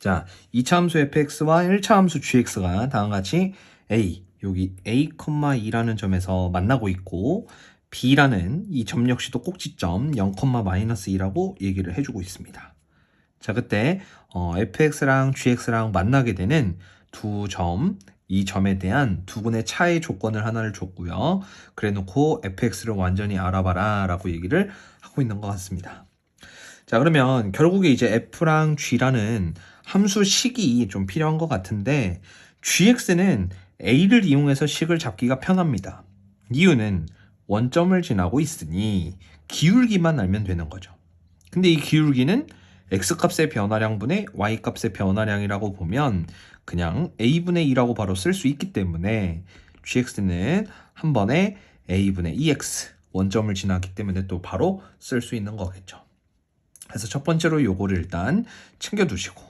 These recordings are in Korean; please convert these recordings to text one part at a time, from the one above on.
자, 2차 함수 fx와 1차 함수 gx가 다음과 같이 a, 여기 a, 2라는 점에서 만나고 있고 b라는 이 점 역시도 꼭지점 0,-2라고 얘기를 해주고 있습니다. 자, 그때 어, fx랑 gx랑 만나게 되는 두 점, 이 점에 대한 두근의 차의 조건을 하나를 줬고요. 그래 놓고 fx를 완전히 알아봐라 라고 얘기를 하고 있는 것 같습니다. 자, 그러면 결국에 이제 f랑 g라는 함수 식이 좀 필요한 것 같은데 gx는 a를 이용해서 식을 잡기가 편합니다. 이유는 원점을 지나고 있으니 기울기만 알면 되는 거죠. 근데 이 기울기는 x값의 변화량분의 y값의 변화량이라고 보면 그냥 a분의 2라고 바로 쓸 수 있기 때문에 gx는 한 번에 a분의 2x 원점을 지나기 때문에 또 바로 쓸 수 있는 거겠죠. 그래서 첫 번째로 요거를 일단 챙겨두시고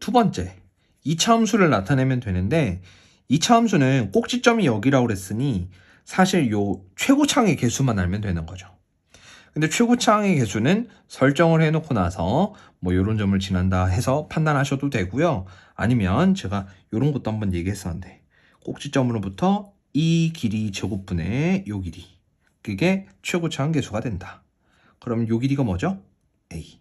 두 번째 2차 함수를 나타내면 되는데 2차 함수는 꼭지점이 여기라고 그랬으니 사실 요 최고창의 개수만 알면 되는 거죠. 근데 최고창의 개수는 설정을 해놓고 나서 뭐 요런 점을 지난다 해서 판단하셔도 되고요. 아니면 제가 요런 것도 한번 얘기했었는데 꼭지점으로부터 이 길이 제곱분의 요 길이 그게 최고창 개수가 된다. 그럼 요 길이가 뭐죠? a.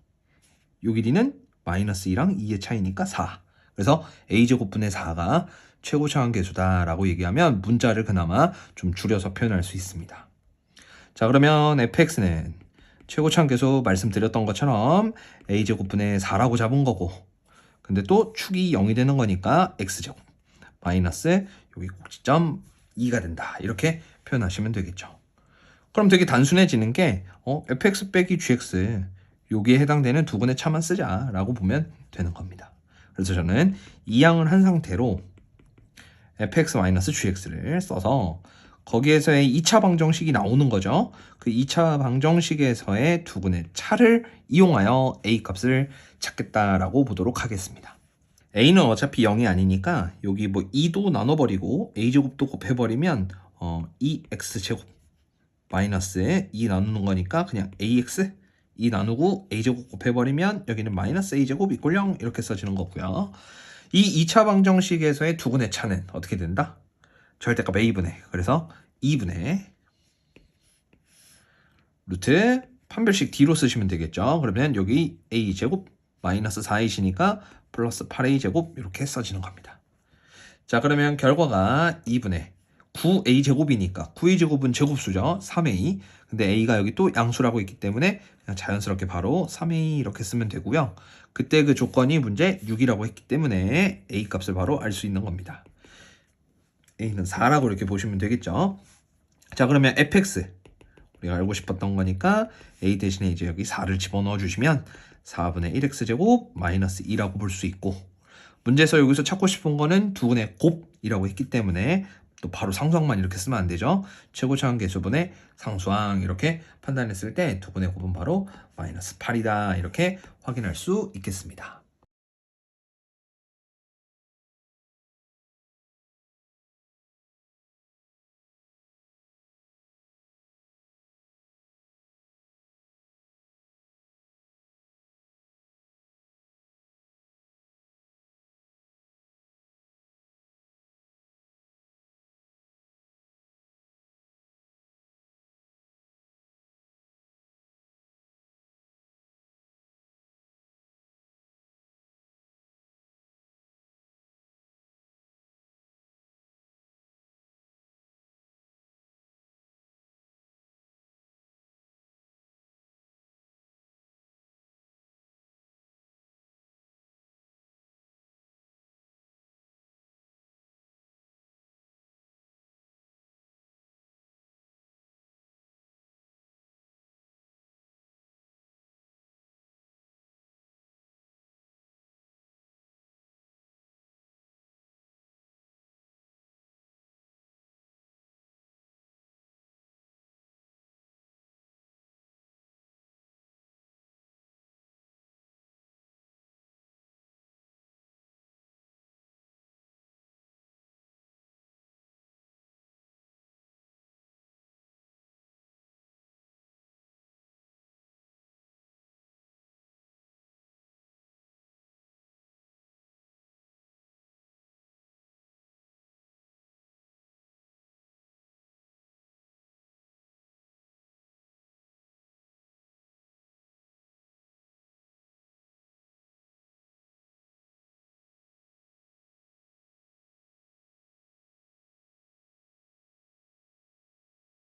요 길이는 마이너스 2랑 2의 차이니까 4. 그래서 a제곱분의 4가 최고차원 계수다라고 얘기하면 문자를 그나마 좀 줄여서 표현할 수 있습니다. 자 그러면 fx는 최고차원 계수 말씀드렸던 것처럼 a제곱분의 4라고 잡은 거고 근데 또 축이 0이 되는 거니까 x제곱 마이너스 여기 꼭지점 2가 된다 이렇게 표현하시면 되겠죠. 그럼 되게 단순해지는 게 어, fx 빼기 gx 여기에 해당되는 두 분의 차만 쓰자라고 보면 되는 겁니다. 그래서 저는 이 양을 한 상태로 fx-gx를 써서 거기에서의 2차 방정식이 나오는 거죠. 그 2차 방정식에서의 두 분의 차를 이용하여 a 값을 찾겠다라고 보도록 하겠습니다. a는 어차피 0이 아니니까 여기 뭐 2도 나눠버리고 a제곱도 곱해버리면 어, 2x제곱 마이너스에 2 나누는 거니까 그냥 ax 2 나누고 a제곱 곱해버리면 여기는 마이너스 a제곱 이꼴 0 이렇게 써지는 거고요. 이 2차 방정식에서의 두근의 차는 어떻게 된다? 절대값 a분의 그래서 2분의 루트 판별식 D로 쓰시면 되겠죠. 그러면 여기 a제곱 마이너스 4이시니까 플러스 8a제곱 이렇게 써지는 겁니다. 자 그러면 결과가 2분의 9a제곱이니까 9a제곱은 제곱수죠. 3a. 근데 a가 여기 또 양수라고 있기 때문에 그냥 자연스럽게 바로 3a 이렇게 쓰면 되고요. 그때 그 조건이 문제 6이라고 했기 때문에 a 값을 바로 알 수 있는 겁니다. a는 4라고 이렇게 보시면 되겠죠. 자 그러면 fx 우리가 알고 싶었던 거니까 a 대신에 이제 여기 4를 집어넣어 주시면 4분의 1x제곱 마이너스 2라고 볼 수 있고 문제에서 여기서 찾고 싶은 거는 두근의 곱이라고 했기 때문에 또 바로 상수항만 이렇게 쓰면 안 되죠. 최고차원 개수분의 상수항 이렇게 판단했을 때 두근의 곱은 바로 마이너스 8이다 이렇게 확인할 수 있겠습니다.